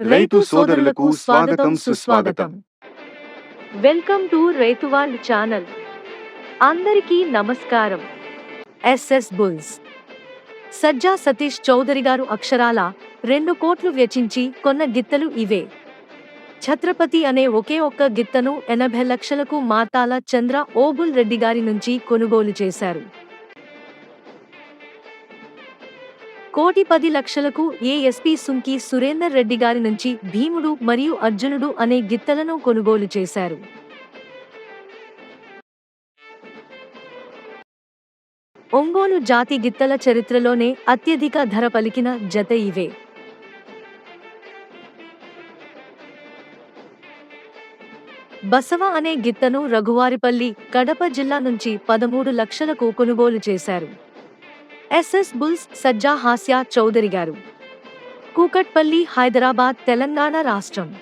రైతు సోదరులకు స్వాగతం సుస్వాగతం. వెల్కమ్ టు రైతు వాళ్ళు ఛానల్. అందరికీ నమస్కారం. S S bulls. Sajja Satish Chowdary గారు అక్షరాల రెండు కోట్లు వెచ్చించి కొన్న గిత్తలు ఇవే. ఛత్రపతి అనే ఒకే ఒక్క గిత్తను ఎనభై లక్షలకు మాతాల చంద్ర ఓబుల్ రెడ్డి గారి నుంచి కొనుగోలు చేశారు. కోటి పది లక్షలకు ఏఎస్పీ సుంకి సురేందర్ రెడ్డి గారి నుంచి భీముడు మరియు అర్జునుడు అనే గిత్తలను కొనుగోలు చేశారు. ఒంగోలు జాతి గిత్తల చరిత్రలోనే అత్యధిక ధర పలికిన జత ఇవే. బసవ అనే గిత్తను రఘువారిపల్లి కడప జిల్లా నుంచి పదమూడు లక్షలకు కొనుగోలు చేశారు. S S bulls Sajja Hasya Chowdary గారు. కూకట్పల్లి హైదరాబాద్ తెలంగాణ రాష్ట్రం.